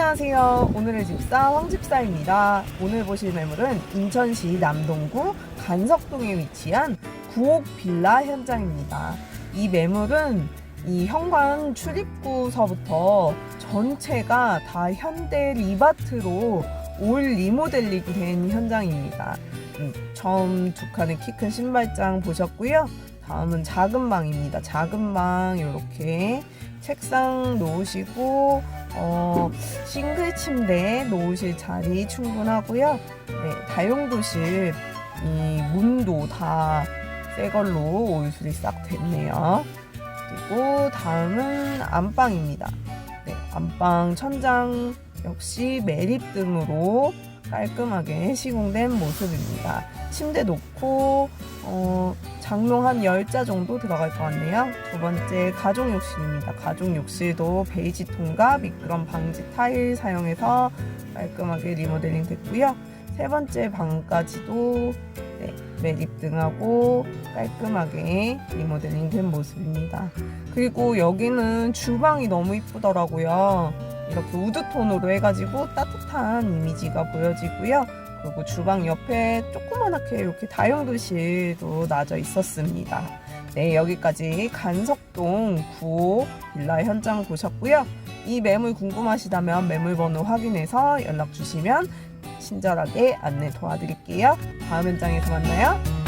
안녕하세요. 오늘의 집사 황집사입니다. 오늘 보실 매물은 인천시 남동구 간석동에 위치한 구옥 빌라 현장입니다. 이 매물은 이 현관 출입구서부터 전체가 다 현대 리바트로 올 리모델링 된 현장입니다. 음, 처음 두 칸의 키 큰 신발장 보셨고요. 다음은 작은 방입니다. 작은 방 이렇게 책상 놓으시고 어, 싱글 침대 놓으실 자리 충분하고요. 네, 다용도실 이 문도 다 새 걸로 오일술이 싹 됐네요. 그리고 다음은 안방입니다. 네, 안방 천장 역시 매립 등으로 깔끔하게 시공된 모습입니다. 침대 놓고 어, 장롱 한 10자 정도 들어갈 것 같네요. 두 번째 가족 욕실입니다. 가족 욕실도 베이지 톤과 미끄럼 방지 타일 사용해서 깔끔하게 리모델링 됐고요. 세 번째 방까지도 네, 매립 등하고 깔끔하게 리모델링 된 모습입니다. 그리고 여기는 주방이 너무 이쁘더라고요. 이렇게 우드톤으로 해가지고 따뜻한 이미지가 보여지고요. 그리고 주방 옆에 조그만하게 이렇게 다용도실도 놔져 있었습니다. 네, 여기까지 간석동 9호 빌라 현장 보셨고요. 이 매물 궁금하시다면 매물 번호 확인해서 연락 주시면 친절하게 안내 도와드릴게요. 다음 현장에서 만나요.